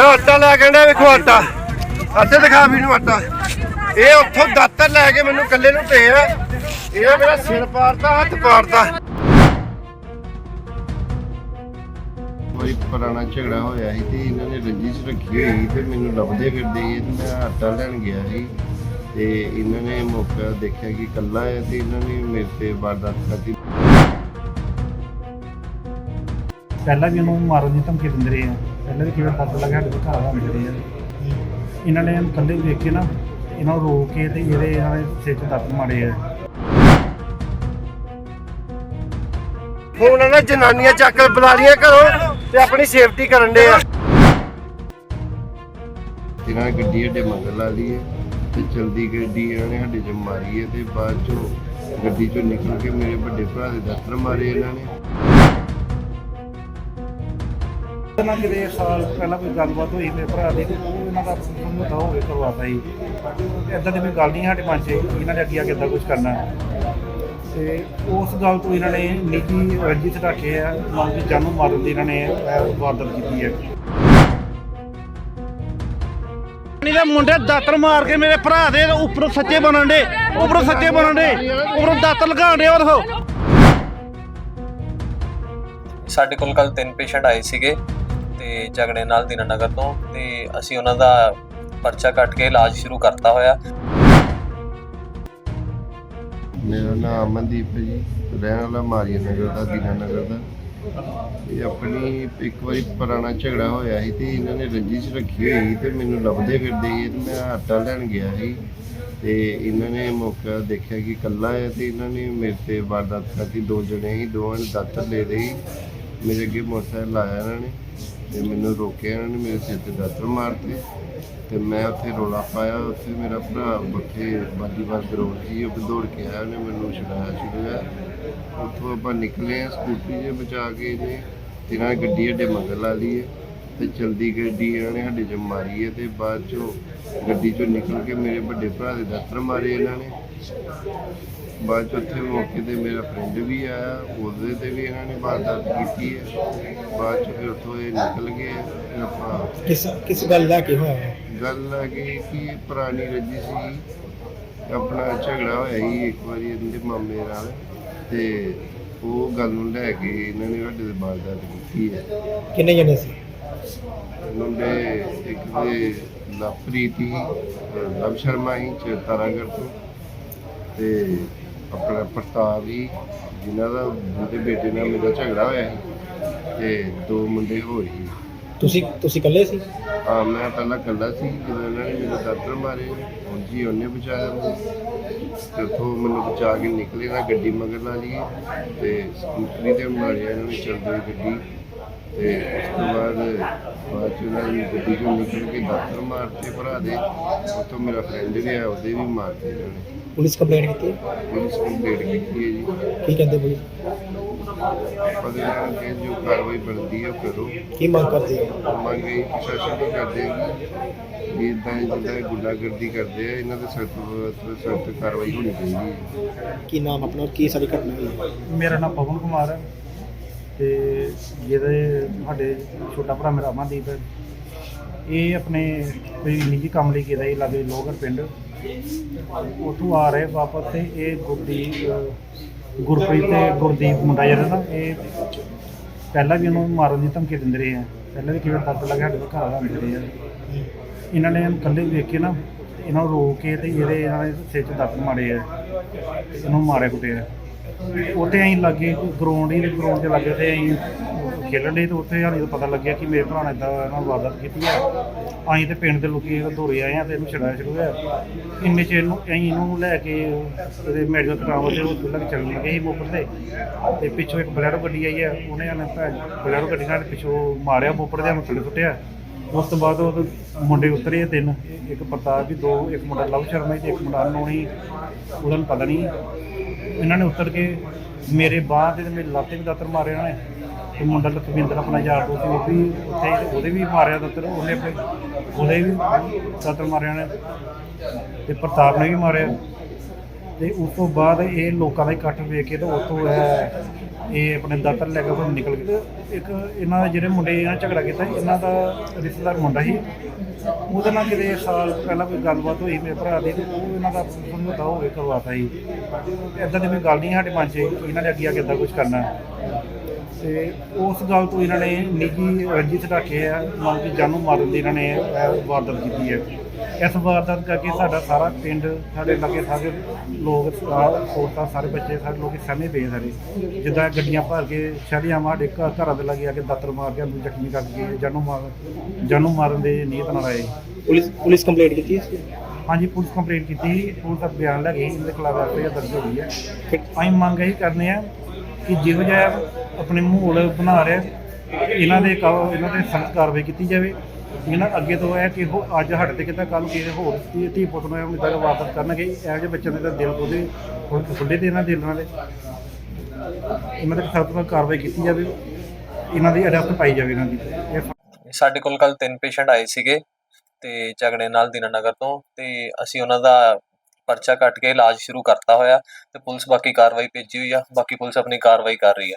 ਆਹ ਆਟਾ ਲੈ ਕੇ ਆਂਦਾ ਵੇਖੋ ਆਟਾ। ਆਟੇ ਦਿਖਾ ਮੈਨੂੰ ਆਟਾ। ਇਹ ਉੱਥੋਂ ਦਾਤਰ ਲੈ ਕੇ ਮੈਨੂੰ ਕੱਲੇ ਨੂੰ ਤੇ ਆ ਇਹ ਮੇਰਾ ਸਿਰ ਪਾੜਦਾ ਹੱਥ ਪਾੜਦਾ। ਕੋਈ ਪੁਰਾਣਾ ਝਗੜਾ ਹੋਇਆ ਸੀ ਤੇ ਇਹਨਾਂ ਨੇ ਰੰਜਿਸ਼ ਰੱਖੀ ਹੋਈ ਸੀ ਤੇ ਮੈਨੂੰ ਲੱਭਦੇ ਫਿਰਦੇ ਸੀ ਤੇ ਮੈਂ ਆਟਾ ਲੈਣ ਗਿਆ ਸੀ। ਤੇ ਇਹਨਾਂ ਨੇ ਮੌਕਾ ਦੇਖਿਆ ਕਿ ਕੱਲਾ ਹੈ ਤੇ ਇਹਨਾਂ ਨੇ ਮੇਰੇ ਤੇ ਵਾਰਦਾਤ ਕਰਤੀ। ਪਹਿਲਾਂ ਵੀ ਉਹਨੂੰ ਮਾਰਨ ਦੀ ਧਮਕੀ ਦਿੰਦੇ ਰਹੇ ਆ। ਪਹਿਲਾਂ ਵੀ ਕਿਵੇਂ ਪਤਾ ਲੱਗਾ ਸਾਡੇ ਘਰ ਆਉਂਦੇ ਰਹੇ ਆ ਇਹਨਾਂ ਨੇ ਇਹਨੂੰ ਕੱਲੇ ਵੇਖ ਕੇ ਨਾ ਇਹਨਾਂ ਨੂੰ ਰੋਕ ਕੇ ਤੇ ਇਹਦੇ ਇਹਨਾਂ ਦੇ ਸਿਰ 'ਚ ਦੱਤ ਮਾਰੇ ਆ। ਹੁਣ ਇਹਨਾਂ ਜਨਾਨੀਆਂ ਚੱਕ ਕੇ ਬੁਲਾ ਲੀਆਂ ਘਰੋਂ ਤੇ ਆਪਣੀ ਸੇਫਟੀ ਕਰਨ ਦੇ ਆ। ਇਹਨਾਂ ਨੇ ਗੱਡੀ ਅੱਡੇ ਮਗਰ ਲਾ ਲਈ ਹੈ ਤੇ ਚਲਦੀ ਗੱਡੀ ਇਹਨਾਂ ਨੇ ਸਾਡੇ ਚ ਮਾਰੀ ਹੈ ਤੇ ਬਾਅਦ ਚੋਂ ਗੱਡੀ ਚੋਂ ਨਿਕਲ ਕੇ ਮੇਰੇ ਵੱਡੇ ਭਰਾ ਦੇ ਦਸਤਰ ਮਾਰੇ ਇਹਨਾਂ ਨੇ। ਇਹਨਾਂ ਕਿਤੇ ਸਾਲ ਪਹਿਲਾਂ ਕੋਈ ਗੱਲਬਾਤ ਹੋਈ ਮੇਰੇ ਭਰਾ ਦੀ ਤੇ ਉਹ ਇਹਨਾਂ ਦਾ ਸਮਝੌਤਾ ਹੋ ਗਿਆ ਕਰਵਾਤਾ ਸੀ ਇਦਾਂ ਦੀ ਕੋਈ ਗੱਲ ਨਹੀਂ ਸਾਡੇ ਮਨ 'ਚ ਇਹਨਾਂ ਨੇ ਅੱਗੇ ਆ ਕੇ ਇਦਾਂ ਕੁਝ ਕਰਨਾ। ਤੇ ਉਸ ਗੱਲ ਤੋਂ ਇਹਨਾਂ ਨੇ ਨਿੱਜੀ ਰੰਜਿਸ਼ ਰੱਖੇ ਆ ਮਨ ਦੀ ਜਾਨ ਨੂੰ ਮਾਰਨ ਦੀ ਇਹਨਾਂ ਨੇ ਵਾਰਦਾਤ ਕੀਤੀ ਹੈ। ਨਹੀਂ ਦੇ ਮੁੰਡੇ ਦਾਤਰ ਮਾਰ ਕੇ ਮੇਰੇ ਭਰਾ ਦੇ ਉੱਪਰੋਂ ਸੱਚੇ ਬਣਨ ਦੇ ਉੱਪਰੋਂ ਸੱਚੇ ਬਣਨ ਦੇ ਉੱਪਰੋਂ ਦਾਤਰ ਲਗਾਉਣ ਦੇ ਉਹ ਸਾਡੇ ਕੋਲ ਕੱਲ ਤਿੰਨ ਪੇਸ਼ੈਂਟ ਆਏ ਸੀਗੇ। ਤੇ ਝਗੜੇ ਨਾਲ ਦੀਨਾਨਗਰ ਤੋਂ ਤੇ ਅਸੀਂ ਉਹਨਾਂ ਦਾ ਪਰਚਾ ਕੱਟ ਕੇ ਇਲਾਜ ਸ਼ੁਰੂ ਕਰਤਾ ਹੋਇਆ। ਮੇਰਾ ਨਾਮ ਅਮਨਦੀਪ ਹੈ ਜੀ, ਰਹਿਣ ਵਾਲਾ ਮਾਰੀਆ ਨਗਰ ਦਾ ਦੀਨਾ ਦਾ। ਇਹ ਆਪਣੀ ਇੱਕ ਵਾਰੀ ਪੁਰਾਣਾ ਝਗੜਾ ਹੋਇਆ ਸੀ ਤੇ ਇਹਨਾਂ ਨੇ ਰੰਜਿਸ਼ ਰੱਖੀ ਹੋਈ ਤੇ ਮੈਨੂੰ ਲੱਭਦੇ ਫਿਰਦੇ ਸੀ ਤੇ ਮੈਂ ਆਟਾ ਲੈਣ ਗਿਆ ਸੀ। ਤੇ ਇਹਨਾਂ ਨੇ ਮੌਕਾ ਦੇਖਿਆ ਕਿ ਇਕੱਲਾ ਹੈ ਤੇ ਇਹਨਾਂ ਨੇ ਮੇਰੇ ਤੇ ਵਾਰਦਾਤ ਕਰਤੀ। ਦੋ ਜਣੇ ਸੀ, ਦੋਵਾਂ ਨੇ ਦਾਤਰ ਲੈ ਲਈ। ਮੇਰੇ ਅੱਗੇ ਮੋਟਰਸਾਈਕਲ ਲਾਇਆ ਇਹਨਾਂ ਨੇ। ਤੇ ਮੈਨੂੰ ਰੋਕਿਆ ਇਹਨਾਂ ਨੇ, ਮੇਰੇ ਸਿਰ ਤੇ ਦਾਤਰ ਮਾਰਤੇ ਤੇ ਮੈਂ ਉੱਥੇ ਰੋਲਾ ਪਾਇਆ, ਉੱਥੇ ਮੇਰਾ ਭਰਾ ਉੱਥੇ ਬਾਜੀਵਾਲ ਗਰਾਊਂਡ ਸੀ ਉਹ ਦੌੜ ਕੇ ਆਇਆ, ਉਹਨੇ ਮੈਨੂੰ ਛੁਡਾਇਆ ਛੁਡਾਇਆ। ਉੱਥੋਂ ਆਪਾਂ ਨਿਕਲੇ ਆ ਸਕੂਟੀ 'ਚ ਬਚਾ ਕੇ ਇਹਨੇ, ਤੇ ਇਹਨਾਂ ਨੇ ਗੱਡੀ ਅੱਡੇ ਮਗਰ ਲਾ ਲਈ ਹੈ। ਤੇ ਚਲਦੀ ਗੱਡੀ ਇਹਨਾਂ ਨੇ ਸਾਡੇ 'ਚ ਮਾਰੀ ਹੈ ਤੇ ਬਾਅਦ 'ਚੋਂ ਗੱਡੀ 'ਚੋਂ ਨਿਕਲ ਕੇ ਮੇਰੇ ਵੱਡੇ ਭਰਾ ਦੇ ਦਸਤਰ ਮਾਰੇ ਇਹਨਾਂ ਨੇ। ਬਾਅਦ 'ਚ ਉੱਥੇ ਮੌਕੇ ਤੇ ਮੇਰਾ ਫਰੈਂਡ ਵੀ ਆਇਆ ਉਹਦੇ ਤੇ ਵੀ ਇਹਨਾਂ ਨੇ ਵਾਰਦਾਤ ਕੀਤੀ ਹੈ ਬਾਅਦ 'ਚ ਫਿਰ ਉੱਥੋਂ ਇਹ ਨਿਕਲ ਗਏ ਫਿਰ ਆਪਾਂ ਕਿਸ ਕਿਸ ਗੱਲ ਦਾ ਕੀ ਹੋਇਆ? ਹੈ? ਗੱਲ ਆ ਗਈ ਕਿ ਪੁਰਾਣੀ ਰੱਜੀ ਸੀ ਆਪਣਾ ਝਗੜਾ ਹੋਇਆ ਸੀ ਇੱਕ ਵਾਰੀ ਇਹਦੇ ਮਾਮੇ ਨਾਲ ਤੇ ਉਹ ਗੱਲ ਨੂੰ ਲੈ ਕੇ ਇਹਨਾਂ ਨੇ ਸਾਡੇ ਦੇ ਵਾਰਦਾਤ ਕੀਤੀ ਹੈ ਕਿੰਨੇ ਜਣੇ ਸੀ? ਮੁੰਡੇ ਇੱਕ ਦੇ ਲਵਪ੍ਰੀਤ ਸੀ ਲਵ ਸ਼ਰਮਾ ਹੀ ਤਾਰਾਗੜ ਤੋਂ। ਤੇ ਆਪਣਾ ਪ੍ਰਤਾਪ ਹੀ ਜਿਨ੍ਹਾਂ ਦਾ ਉਹਦੇ ਬੇਟੇ ਨਾਲ ਮੇਰਾ ਝਗੜਾ ਹੋਇਆ ਸੀ ਤੇ ਦੋ ਮੁੰਡੇ ਹੋਰ ਸੀ। ਤੁਸੀਂ ਤੁਸੀਂ ਇਕੱਲੇ ਸੀ? ਹਾਂ ਮੈਂ ਪਹਿਲਾਂ ਕੱਲਾ ਸੀ ਜਦੋਂ ਇਹਨਾਂ ਨੇ ਮੇਰੇ ਦਾਤਰ ਮਾਰੇ ਹੁਣ ਜੀ ਉਹਨੇ ਬਚਾਇਆ ਮੈਨੂੰ। ਤੇ ਉੱਥੋਂ ਮੈਨੂੰ ਬਚਾ ਕੇ ਨਿਕਲੇ ਨਾ ਗੱਡੀ ਮਗਰ ਲਾ ਲਈ ਤੇ ਸਕੂਟਰੀ ਤੇ ਮਾਰਿਆ ਇਹਨਾਂ ਨੇ ਚੱਲਦੀ ਗੱਡੀ। ਤੇ ਉਸ ਤੋਂ ਬਾਅਦ ਬਾਅਦ ਚ ਨੇ ਗੱਡੀ ਚੋਂ ਨਿਕਲ ਕੇ ਦਾਤਰ ਮਾਰਤੇ ਭਰਾ ਦੇ ਉੱਥੋਂ ਮੇਰਾ ਫਰੈਂਡ ਵੀ ਆਇਆ ਉਹਦੇ ਵੀ ਮਾਰਤੇ ਇਹਨਾਂ ਨੇ। ਪੁਲਿਸ ਕੰਪਲੇਂਟ ਕੀਤੀ ਪੁਲਿਸ ਕੰਪਲੇਂਟ ਕੀਤੀ ਹੈ ਜੀ। ਕੀ ਕਹਿੰਦੇ ਪੁਲਿਸ? ਇਹਨਾਂ ਕਿ ਜੋ ਕਾਰਵਾਈ ਬਣਦੀ ਹੈ ਉਹ ਕਰੋ। ਕੀ ਮੰਗ ਕਰਦੇ ਹੋ? ਮੰਗ ਇਹ ਪ੍ਰਸ਼ਾਸਨ ਤੋਂ ਕਰਦੇ ਹਾਂ ਕਿ ਇਦਾਂ ਜਿੱਦਾਂ ਗੁੰਡਾਗਰਦੀ ਕਰਦੇ ਆ ਇਹਨਾਂ ਤੇ ਸਖਤ ਸਖਤ ਕਾਰਵਾਈ ਹੋਣੀ ਚਾਹੀਦੀ ਹੈ। ਕੀ ਨਾਮ ਆਪਣਾ ਕੀ ਸਾਰੀ ਘਟਨਾ ਹੋਈ? ਹੈ? ਮੇਰਾ ਨਾਮ ਪਵਨ ਕੁਮਾਰ ਹੈ। ਤੇ ਜਿਹਦੇ ਸਾਡੇ ਛੋਟਾ ਭਰਾ ਮੇਰਾ ਅਮਨਦੀਪ ਹੈ। ਇਹ ਆਪਣੇ ਕੋਈ ਨਿੱਜੀ ਕੰਮ ਲਈ ਗਿਆ ਇਹ ਲਾਗੇ ਲੋਗਰ ਪਿੰਡ। ਉੱਥੋਂ ਆ ਰਹੇ ਵਾਪਸ ਤੇ ਇਹ ਗੁਰਦੀਪ ਗੁਰਪ੍ਰੀਤ ਤੇ ਗੁਰਦੀਪ ਮੁੰਡਾ ਜਿਹੜਾ ਨਾ, ਇਹ ਪਹਿਲਾਂ ਵੀ ਉਹਨੂੰ ਮਾਰਨ ਦੀ ਧਮਕੀ ਦਿੰਦੇ ਰਹੇ ਆ। ਪਹਿਲਾਂ ਵੀ ਕਿਵੇਂ ਪਤਾ ਲੱਗਾ, ਸਾਡੇ ਘਰ ਆਉਂਦੇ ਰਹੇ ਆ। ਇਹਨਾਂ ਨੇ ਇਹਨੂੰ ਕੱਲੇ ਵੇਖ ਕੇ ਨਾ, ਇਹਨਾਂ ਨੂੰ ਰੋਕ ਕੇ ਤੇ ਇਹਦੇ ਇਹਨਾਂ ਦੇ ਸਿਰ 'ਚ ਦੱਤ ਮਾਰੇ ਆ। ਇਹਨੂੰ ਮਾਰਿਆ ਕੁੱਟਿਆ। ਉੱਥੇ ਅਸੀਂ ਲੱਗੇ ਗਰਾਊਂਡ ਹੀ ਗਰਾਊਂਡ 'ਚ ਲੱਗੇ ਤੇ ਅਸੀਂ ਖੇਲਣ ਲਈ ਤੇ ਉੱਥੇ ਸਾਨੂੰ ਪਤਾ ਲੱਗਿਆ ਕਿ ਮੇਰੇ ਭਰਾ ਨੇ ਇਦਾਂ ਇਹਨਾਂ ਨੂੰ ਵਾਰਦਾਤ ਕੀਤੀ ਹੈ ਅਸੀਂ ਤੇ ਪਿੰਡ ਦੇ ਲੋਕੀ ਦੌੜੇ ਆਏ ਆ ਤੇ ਇਹਨੂੰ ਛਡਾਇਆ ਸ਼ੁਰੂ ਹੋਇਆ। ਇੰਨੇ ਚ ਇਹਨੂੰ ਅਸੀਂ ਇਹਨੂੰ ਲੈ ਕੇ ਇਹਦੇ ਮੈਡੀਕਲ ਕਰਾਉਣ ਤੇ ਉਹ ਲੱਗ ਚੱਲ ਗਏ ਸੀ ਮੋਪਰ ਤੇ। ਤੇ ਪਿੱਛੋਂ ਇੱਕ ਬਲੈਰੋ ਗੱਡੀ ਆਈ ਹੈ ਉਹਨੇ ਨੇ ਬਲੈਰੋ ਗੱਡੀ ਨਾਲ ਪਿੱਛੋਂ ਮਾਰਿਆ ਮੋਪਰ ਦੇ ਨੂੰ ਥੱਲੇ ਸੁੱਟਿਆ ਉਸ ਤੋਂ ਬਾਅਦ ਉਹ ਮੁੰਡੇ ਉਤਰੇ ਤਿੰਨ, ਇੱਕ ਪ੍ਰਤਾਪ ਵੀ ਦੋ, ਇੱਕ ਮੁੰਡਾ ਲਵ ਸ਼ਰਮਾ ਤੇ ਇੱਕ ਮੁੰਡਾ ਅਨਨੋਨ ਸੀ ਨੂੰ ਪਤਾ ਨਹੀਂ ਇਹਨਾਂ ਨੇ ਉਤਰ ਕੇ ਮੇਰੇ ਬਾਹ ਤੇ ਤੇ ਮੇਰੀ ਲੱਤ ਤੇ ਵੀ ਦਾਤਰ ਮਾਰੇ ਉਹਨਾਂ ਨੇ। ਤੇ ਮੁੰਡਾ ਲਖਵਿੰਦਰ ਆਪਣਾ ਯਾਰ ਦੋਸਤ ਸੀ, ਉਹ ਵੀ ਉੱਥੇ ਉਹਦੇ ਵੀ ਮਾਰਿਆ ਦਾਤਰ, ਉਹਨੇ ਆਪਣੇ ਉਹਦੇ ਵੀ ਦਾਤਰ ਮਾਰਿਆ ਨੇ। ਤੇ ਪ੍ਰਤਾਪ ਨੇ ਵੀ ਮਾਰਿਆ। ਤੇ ਉਸ ਤੋਂ ਬਾਅਦ ਇਹ ਲੋਕਾਂ ਦਾ ਇਕੱਠ ਵੇਖ ਕੇ ਤੇ ਉੱਥੋਂ ਇਹ ਇਹ ਆਪਣੇ ਦਾਤਰ ਲੈ ਕੇ ਉਹ ਨਿਕਲ ਗਏ ਤੇ ਇੱਕ ਇਹਨਾਂ ਦੇ ਜਿਹੜੇ ਮੁੰਡੇ ਇਹਨਾਂ ਝਗੜਾ ਕੀਤਾ ਇਹਨਾਂ ਦਾ ਰਿਸ਼ਤੇਦਾਰ ਮੁੰਡਾ ਸੀ। ਉਹਦੇ ਨਾਲ ਕਿਤੇ ਸਾਲ ਪਹਿਲਾਂ ਕੋਈ ਗੱਲਬਾਤ ਹੋਈ, ਮੇਰੇ ਭਰਾ ਦੀ, ਤੇ ਉਹ ਇਹਨਾਂ ਦਾ ਸਮਝੌਤਾ ਹੋ ਕੇ ਕਰਵਾਤਾ ਸੀ। ਇਦਾਂ ਦੀ ਕੋਈ ਗੱਲ ਨਹੀਂ ਸਾਡੇ ਮਨ 'ਚ ਇਹਨਾਂ ਨੇ ਅੱਗੇ ਆ ਕੇ ਇੱਦਾਂ ਕੁਝ ਕਰਨਾ। ਤੇ ਉਸ ਗੱਲ ਤੋਂ ਇਹਨਾਂ ਨੇ ਨਿੱਜੀ ਰੰਜਿਸ਼ ਰੱਖੇ ਆ ਮਨ ਦੀ ਜਾਨੋਂ ਮਾਰਨ ਦੀ ਇਹਨਾਂ ਨੇ ਇਹ ਵਾਰਦਾਤ ਕੀਤੀ ਹੈ। ਇਸ ਵਾਰਦਾਤ ਕਰਕੇ ਸਾਡਾ ਸਾਰਾ ਪਿੰਡ ਸਾਡੇ ਲਾਗੇ ਸਾਰੇ ਲੋਕ ਔਰਤਾਂ ਸਾਰੇ ਬੱਚੇ ਸਾਰੇ ਲੋਕ ਸਾਹਮਣੇ ਪਏ ਸਾਰੇ। ਜਿੱਦਾਂ ਗੱਡੀਆਂ ਭਰ ਕੇ ਸ਼ਹਿਰੀਆਂ ਸਾਡੇ ਘਰ ਘਰਾਂ ਦੇ ਲਾਗੇ ਆ ਕੇ ਦਾਤਰ ਮਾਰ ਕੇ ਸਾਨੂੰ ਜ਼ਖਮੀ ਕਰ ਗਏ ਜਾਨੋਂ ਮਾਰ ਜਾਨੋਂ ਮਾਰਨ ਦੇ ਨੀਅਤ ਨਾਲ ਆਏ। ਪੁਲਿਸ ਪੁਲਿਸ ਕੰਪਲੇਂਟ ਕੀਤੀ ਦੀ? ਹਾਂਜੀ ਪੁਲਿਸ ਕੰਪਲੇਂਟ ਕੀਤੀ ਪੁਲਿਸ ਦਾ ਬਿਆਨ ਲੈ ਗਈ ਇਹਦੇ ਖਿਲਾਫ ਐਫਆਈਆਰ ਦਰਜ ਹੋ ਗਈ ਹੈ। ਅਸੀਂ ਮੰਗ ਇਹੀ ਕਰਨੇ ਆ ਕਿ ਜਿਹੋ ਜਿਹਾ ਆਪਣੇ ਮਾਹੌਲ ਬਣਾ ਰਿਹਾ ਇਹਨਾਂ ਦੇ ਕਾ- ਇਹਨਾਂ ਤੇ ਸਖਤ ਕਾਰਵਾਈ ਕੀਤੀ ਜਾਵੇ। ਇਹਨਾਂ ਅੱਗੇ ਤੋਂ ਇਹ ਕਿ ਉਹ ਅੱਜ ਸਾਡੇ ਤੇ ਕਿਤਾ ਕੱਲ ਕਿਸੇ ਹੋਰ ਧੀ- ਧੀ ਪੁੱਤ ਨੂੰ ਇਦਾਂ ਵਾਪਸ ਕਰਨਗੇ, ਇਹੋ ਜਿਹੇ ਬੱਚਿਆਂ ਦੇ ਤਾਂ ਦਿਲ ਉਹਦੇ ਖੁੱਲੇ ਤੇ ਇਹਨਾਂ ਦਿਲ ਨਾਲ ਇਹਨਾਂ ਤੇ ਸਖਤ ਕਾਰਵਾਈ ਕੀਤੀ ਜਾਵੇ, ਇਹਨਾਂ ਦੀ ਅਰੈਸਟ ਪਾਈ ਜਾਵੇ ਇਹਨਾਂ ਦੀ। ਇਹ ਸਾਡੇ ਕੋਲ ਕੱਲ ਤਿੰਨ ਪੇਸ਼ੈਂਟ ਆਏ ਸੀਗੇ ਤੇ ਝਗੜੇ ਨਾਲ ਦੀਨਾਨਗਰ ਤੋਂ ਤੇ ਅਸੀਂ ਉਹਨਾਂ ਦਾ ਪਰਚਾ ਕੱਟ ਕੇ ਇਲਾਜ ਸ਼ੁਰੂ ਕਰਤਾ ਹੋਇਆ ਤੇ ਪੁਲਿਸ ਬਾਕੀ ਕਾਰਵਾਈ ਭੇਜੀ ਹੋਈ ਆ, ਬਾਕੀ ਪੁਲਿਸ ਆਪਣੀ ਕਾਰਵਾਈ ਕਰ ਰਹੀ ਆ।